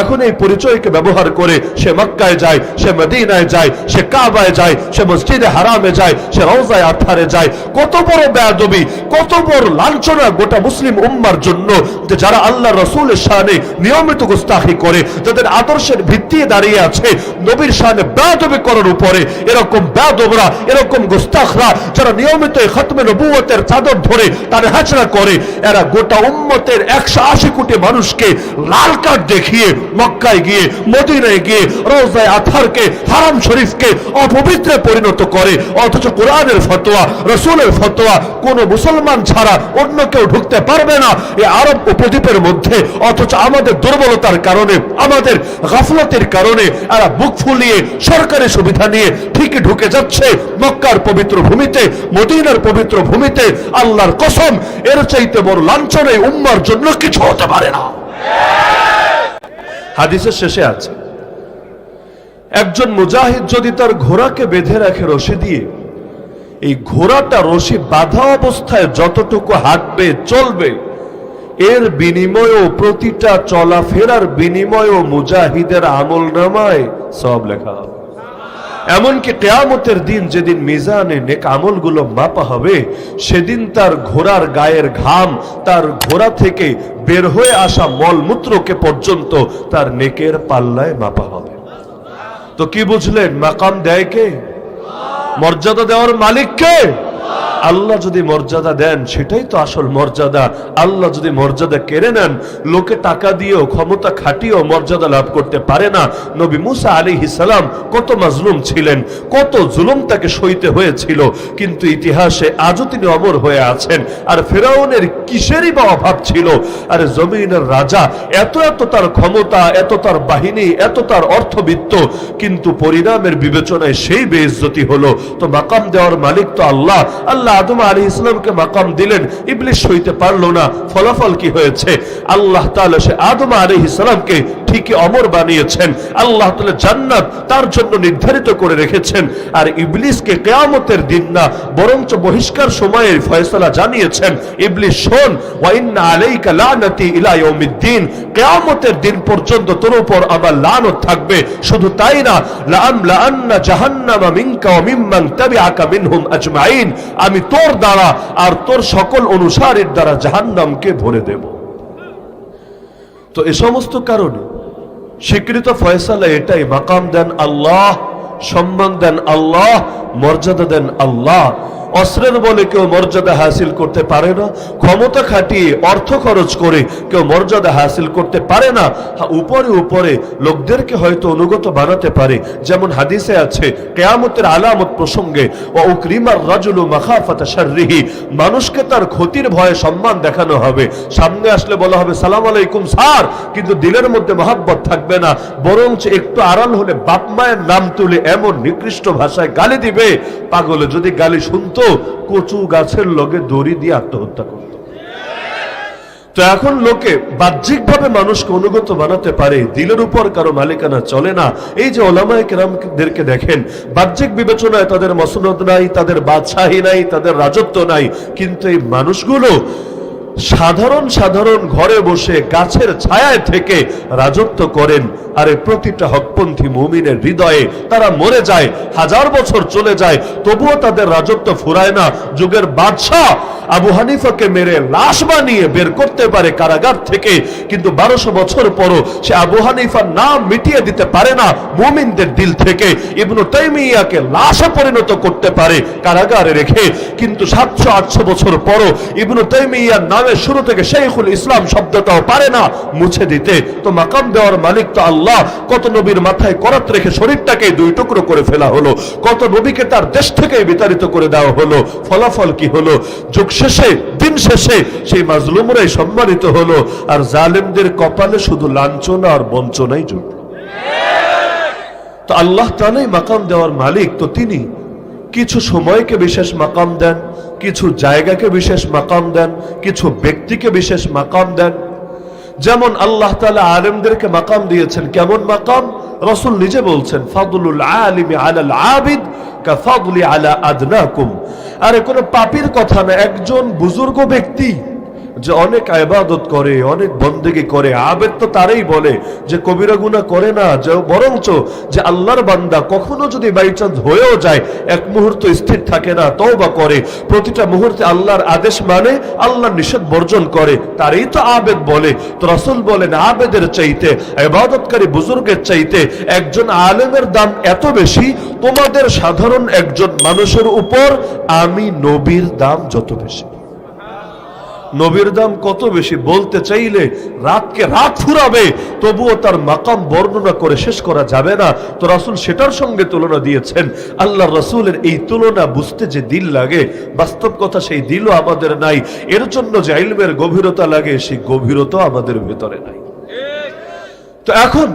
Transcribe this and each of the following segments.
এখন এই পরিচয়কে ব্যবহার করে সে মক্কায় যায়, সে মদিনায় যায়, সে কাবায় যায়, সে মসজিদে হারামে যায়, সে রওজায় আথারে যায়। কত বড় বেয়াদবি, কত বড় লাঞ্ছনা গোটা মুসলিম উম্মার জন্য যে যারা আল্লাহ রসুলের শানে নিয়মিত গুস্তাখি করে, যাদের আদর্শের ভিত্তি দাঁড়িয়ে আছে, নবীর শানে বেয়াদবি করার উপরে এরকম বেয়াদবরা, এরকম গুস্তাখরা যারা নিয়মিত খতমে নবুয়তের চাদর ধরে তার হাজরা করে, এরা গোটা উম্মতের একশো আশি কোটি মানুষকে লাল কার্ড দেখিয়ে মক্কায় গিয়ে, মদিনায় গিয়ে রোজায় আথারকে, হারাম শরীফকে অপবিত্রে পরিণত করে। অথচ কোরআনের ফতোয়া, রসুলের ফতোয়া কোন মুসলমান ছাড়া অন্য কেউ ঢুকতে পারবে না এই আরব উপদ্বীপের মধ্যে। অথচ আমাদের দুর্বলতার কারণে, আমাদের গাফলতের কারণে এরা বুক ফুলিয়ে সরকারি সুবিধা নিয়ে ঠিকই ঢুকে যাচ্ছে। মক্কার পবিত্র ভূমিতে, মদিনার পবিত্র ভূমিতে আল্লাহর কসম, এর চাইতে বড় লাঞ্ছনে উম্মার জন্য কিছু হতে পারে না। হাদিসের শেষে আছে, একজন মুজাহিদ যদি তার ঘোড়াকে বেঁধে রাখে রশি দিয়ে, এই ঘোড়াটা রশি বাধা অবস্থায় যতটুকু হাঁটবে, চলবে, এর বিনিময়েও প্রতিটা চলাফেরার বিনিময়েও মুজাহিদের আমল নামায় সব লেখা হবে। এমনকি কেয়ামতের দিন যেদিন মিজানে নেক আমলগুলো মাপা হবে, সেদিন তার ঘোড়ার গায়ের ঘাম তার ঘোড়া থেকে বের হয়ে আসা মলমূত্রকে পর্যন্ত তার নেকের পাল্লায় মাপা হবে। তো কি বুঝলেন? মাকাম দেয় কে? মর্যাদা দেওয়ার মালিক কে? আল্লাহ যদি মর্যাদা দেন, সেটাই তো আসল মর্যাদা। আল্লাহ যদি মর্যাদা কেড়ে নেন, লোকে টাকা দিয়েও, ক্ষমতা খাটিয়েও মর্যাদা লাভ করতে পারে না। নবী মুসা আলী সালাম কত মাজলুম ছিলেন, কত জুলুম তাকে সইতে হয়েছিল, কিন্তু ইতিহাসে আজও তিনি অমর হয়ে আছেন। আর ফেরাউনের কিসেরই বা অভাব ছিল? আরে জমিনের রাজা, এত এত তার ক্ষমতা, এত তার বাহিনী, এত তার অর্থবিত্ত, কিন্তু পরিণামের বিবেচনায় সেই বেইজ্জতি হলো। তো মাকাম দেওয়ার মালিক তো আল্লাহ। আল্লাহ আদম আলী ইসলামকে মাকাম দিলেন। ইবলিশ হইতে পারল না। ফলাফল কি হয়েছে? আল্লাহ তাহলে সে আদম আলী ইসলামকে ঠিকই অমর বানিয়েছেন। আল্লাহ তাআলা জান্নাত তার জন্য নির্ধারিত করে রেখেছেন। আর ইবলিসকে কেয়ামতের দিন না, বরঞ্চ বহিষ্কার সময়ের ফয়সালা জানিয়েছেন। ইবলিস, শোন, ওয়া ইন্না আলাইকা লানাতি ইলা ইয়াউমিদ্দিন। কিয়ামতের দিন পর্যন্ত তোর উপর আমার লানত থাকবে। শুধু তাই না লাআম লাআন্না জাহান্নামা মিনকা ওয়া মিম্মান তাবিআকা মিনহুম আজমাইন। আমি তোর দ্বারা আর তোর সকল অনুসারীর দ্বারা জাহান্নামকে ভরে দেব। তো এ সমস্ত কারণে স্বীকৃত ফয়সালা এটাই। মাকাম দেন আল্লাহ সম্মান দেন আল্লাহ মর্যাদা দেন আল্লাহ। অস্ত্রের বলে কেউ মর্যাদা হাসিল করতে পারে না, ক্ষমতা খাটিয়ে অর্থ খরচ করে কেউ মর্যাদা হাসিল করতে পারে না উপরে উপরে লোকদেরকে হয়তো অনুগত বানাতে পারে। যেমন হাদিসে আছে, কেয়ামতের আলামত প্রসঙ্গে ও উকরিমার রাজুলু মাখাফাতা শাররিহি মানুষকে তার ক্ষতির ভয়ে সম্মান দেখানো হবে। সামনে আসলে বলা হবে, সালাম আলাইকুম স্যার কিন্তু দিলের মধ্যে মহাব্বত থাকবে না। বরঞ্চ একটু আড়াল হলে বাপ মায়ের নাম তুলে এমন নিকৃষ্ট ভাষায় গালি দিবে। পাগলে যদি গালি শুনতো কচু গাছের লগে দড়ি দিয়ে আত্মহত্যা করত তো এখন লোকে বাহ্যিকভাবে মানুষকে অনুগত বানাতে পারে, দিলের উপর কারও মালিকানা চলে না। এই যে ওলামায় কেরামদেরকে দেখেন, বাহ্যিক বিবেচনায় তাদের মসনদ নাই, তাদের বাদশাহী নাই, তাদের রাজত্ব নাই, কিন্তু এই মানুষগুলো সাধারণ সাধারণ ঘরে বসে গাছের ছায়ায় থেকে রাজত্ব করেন। আরে প্রতিটা হকপন্থী মুমিনের হৃদয়ে তারা মরে যায়, হাজার বছর চলে যায়, তবুও তাদের রাজত্ব ফুরায় না। যুগের বাদশাহ আবু হানিফাকে মেরে লাশ বানিয়ে বের করতে পারে কারাগার থেকে, কিন্তু বারোশো বছর পরও সে আবু হানিফার নাম মিটিয়ে দিতে পারে না মুমিনদের দিল থেকে। ইবনু তাইমিয়াকে লাশে পরিণত করতে পারে কারাগারে রেখে, কিন্তু সাতশো আটশো বছর পরও ইবনু তাইমিয়ার নামে শুরু থেকে শেখুল ইসলাম শব্দটাও পারে না, মুছে দিতে। তো মাকাম দেওয়ার মালিক তো আল্লাহ। কত নবীর মাথায় করাত রেখে শরীরটাকে দুই টুকরো করে ফেলা হলো। কত নবীকে তার দেশ থেকে বিতাড়িত করে দেওয়া হলো। ফলাফল কি হলো? যুগ শেষে, দিন শেষে সেই মাজলুমরাই সম্মানিত হলো। আর জালেমদের কপালে শুধু লাঞ্ছনা আর বঞ্চনাই জুটল তো আল্লাহ তালাই মাকাম দেওয়ার মালিক তো তিনি। কিছু সময়কে বিশেষ মাকাম দেন। কিছু জায়গাকে বিশেষ মাকাম দেন, কিছু ব্যক্তিকে বিশেষ মাকাম দেন। যেমন আল্লাহ তালা আলেমদেরকে মাকাম দিয়েছেন, কেমন মাকাম? রসুল নিজে বলছেন ফাদুল আলিমি আলাল আবিদ আলা আদনাকুম। আরে কোনো পাপির কথা না, একজন বুজুর্গ ব্যক্তি যে অনেক আবাদত করে, অনেক বন্দেগি করে। আবেদ তো তারাই বলে যে কবিরা গুনাহ করে না, যে বরঞ্চ যে আল্লাহর বান্দা কখনো যদি বাই চান্স হয়েও যায়, এক মুহূর্ত স্থির থাকে না, তওবা করে। প্রতিটা মুহূর্তে আল্লাহর আদেশ মানে আল্লাহর নিষেধ বর্জন করে। তারই তো আবেদ বলে। তো রাসূল বলেন, আবেদের চাইতে, ইবাদতকারী বুজুর্গের চাইতে একজন আলেমের দাম এত বেশি, তোমাদের সাধারণ একজন মানুষের উপর আমি নবীর দাম যত বেশি। নবীর দাম কত বেশি বলতে চাইলে রাতকে রাত ফুরাবে, তবুও তার মাকাম বর্ণনা করে শেষ করা যাবে না। তো রাসুল সেটার সঙ্গে তুলনা দিয়েছেন। আল্লাহ রসুলের এই তুলনা বুঝতে যে দিল লাগে, বাস্তব কথা সেই দিলও আমাদের নাই। এর জন্য যে আইলমের গভীরতা লাগে, সেই গভীরতা আমাদের ভেতরে নাই। তো এখন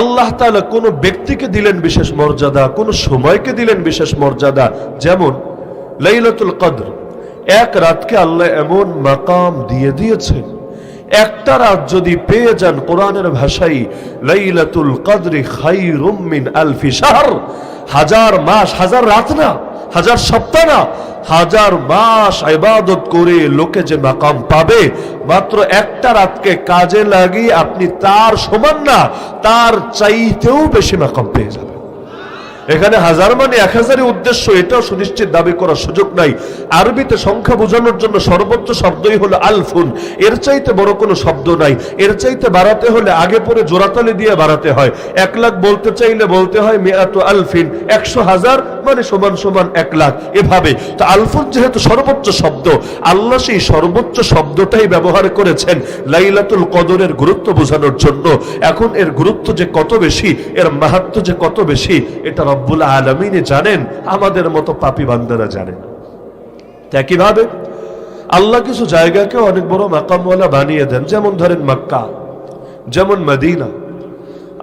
আল্লাহ তালা কোন ব্যক্তিকে দিলেন বিশেষ মর্যাদা, কোনো সময়কে দিলেন বিশেষ মর্যাদা, যেমন লাইলাতুল কদর। এক রাতকে আল্লাহ এমন মাকাম দিয়ে দিয়েছেন। একটা রাত যদি পেয়ে যান কোরআনের ভাষাই লাইলাতুল কদরি খাইরুম মিন আলফি শাহর। হাজার মাস, হাজার রাত না, হাজার সপ্তাহ না, হাজার মাস ইবাদত করে লোকে যে মাকাম পাবে, মাত্র একটা রাতকে কাজে লাগিয়ে আপনি তার সমান না, তার চাইতেও বেশি মাকাম পেয়ে যাবেন। এখানে হাজার মানে এক হাজারের উদ্দেশ্য, এটাও সুনিশ্চিত দাবি করার সুযোগ নাই। আরবিতে সংখ্যা বোঝানোর জন্য সর্বোচ্চ শব্দই হলো আলফুন। এর চাইতে বড় কোনো শব্দ নাই। এর চাইতে বাড়াতে হলে আগে পরে জোড়াতালি দিয়ে বাড়াতে হয়। এক লাখ বলতে চাইলে বলতে হয় মেয়াত আলফিন। একশো হাজার মানে সমান সমান এক লাখ। এভাবে। তো আলফুন যেহেতু সর্বোচ্চ শব্দ, আল্লাহ সেই সর্বোচ্চ শব্দটাই ব্যবহার করেছেন লাইলাতুল কদরের গুরুত্ব বোঝানোর জন্য। এখন এর গুরুত্ব যে কত বেশি, এর মাহাত্ম যে কত বেশি, এটা রব্বুল আলমিনে জানেন, আমাদের মতো পাপি বান্দারা জানেন একইভাবে আল্লাহ কিছু জায়গাকে অনেক বড় মাকামওয়ালা বানিয়ে দেন, যেমন ধরেন মক্কা, যেমন মদিনা।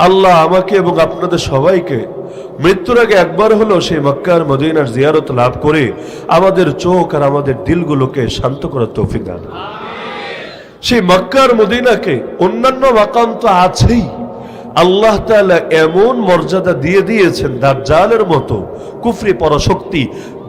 আল্লাহ আমাকে এবং আপনাদের সবাইকে মৃত্যুর আগে একবার হলো সেই মক্কার মদিনার জিয়ারত লাভ করে আমাদের চোখ আর আমাদের দিলগুলোকে শান্ত করার তৌফিক দান সেই মক্কার মদিনাকে অন্যান্য মাকাম তো আছেই। আল্লাহ তালা এমন মর্যাদা দিয়ে দিয়েছেন দাজ্জালের মতো কুফরি পরশক্তি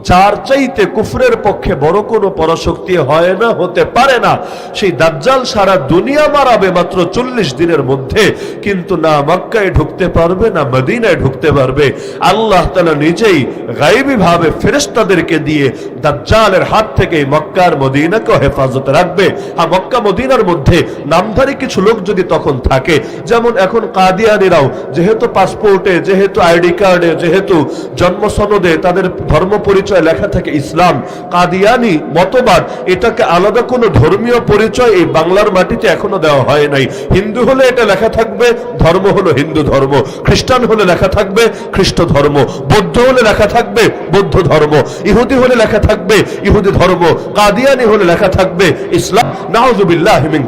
যার চাইতে কুফরের পক্ষে বড় কোনো পরাশক্তি হয় না, হতে পারে না। সেই দাজ্জাল সারা দুনিয়া মারাবে মাত্র চল্লিশ দিনের মধ্যে। কিন্তু না মক্কায় ঢুকতে পারবে, না মদিনায় ঢুকতে পারবে। আল্লাহ তালা নিজেই গাইবী ভাবে ফেরেস্তাদেরকে দিয়ে দাজ্জালের হাত থেকে মক্কার মদিনাকে হেফাজতে রাখবে। আর মক্কা মদিনার মধ্যে নামধারী কিছু লোক যদি তখন থাকে, যেমন এখন কাদিয়ানিরাও, যেহেতু পাসপোর্টে, যেহেতু আইডি কার্ডে, যেহেতু জন্ম সনদে তাদের ধর্ম পরিচয় লেখা থাকে ইসলাম। কাদিয়ানি মতবাদ, এটাকে আলাদা কোনো ধর্মীয় পরিচয় এই বাংলার মাটিতে এখনও দেওয়া হয় নাই। হিন্দু হলে এটা লেখা থাকবে, ধর্ম হলো হিন্দু ধর্ম। খ্রিস্টান হলে লেখা থাকবে, খ্রিস্ট ধর্ম। বৌদ্ধ হলে লেখা থাকবে, বৌদ্ধ ধর্ম। ইহুদি হলে লেখা থাকবে, ইহুদি ধর্ম। কাদিয়ানি হলে লেখা থাকবে, ইসলাম। নাউজুবিল্লাহ মিন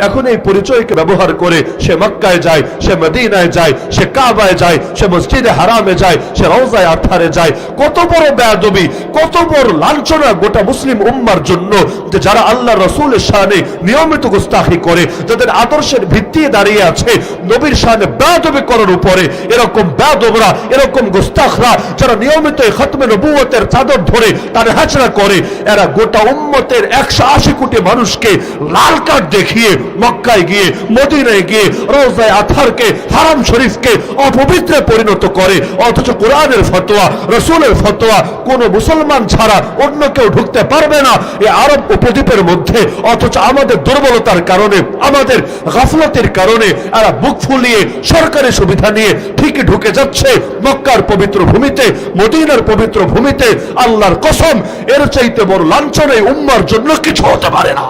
এখন এই পরিচয়কে ব্যবহার করে সে মক্কায় যায়, সে মদিনায় যায়, সে কাবায় যায়, সে মসজিদে হারামে যায়, সে রওজায় আথারে যায়। কত বড় বেয়াদবি কত বড় লাঞ্ছনা গোটা মুসলিম উম্মার জন্য যে যারা আল্লাহ রসুলের শানে নিয়মিত গুস্তাখি করে, যাদের আদর্শের ভিত্তি দাঁড়িয়ে আছে, নবীর শানে বেয়াদবি করার উপরে এরকম বেয়াদবরা, এরকম গুস্তাখরা যারা নিয়মিত খতমে নবুয়তের চাদর ধরে তার হাজরা করে, এরা গোটা উম্মতের একশো আশি কোটি মানুষকে লাল কার্ড দেখিয়ে মক্কায় গিয়ে, মদিনায় গিয়ে, রোজায় আথারকে, হারাম শরীফকে অপবিত্রে পরিণত করে, অথচ কোরআনের ফতোয়া, রসুলের ফতোয়া কোন মুসলমান ছাড়া অন্য কেউ ঢুকতে পারবে না। এই আরব উপদ্বীপের মধ্যে, অথচ আমাদের দুর্বলতার কারণে, আমাদের গাফলতের কারণে এরা বুক ফুলিয়ে সরকারি সুবিধা নিয়ে ঠিকই ঢুকে যাচ্ছে। মক্কার পবিত্র ভূমিতে, মদিনার পবিত্র ভূমিতে আল্লাহর কসম, এর চাইতে বড় লাঞ্ছনে উম্মার জন্য কিছু হতে পারে না।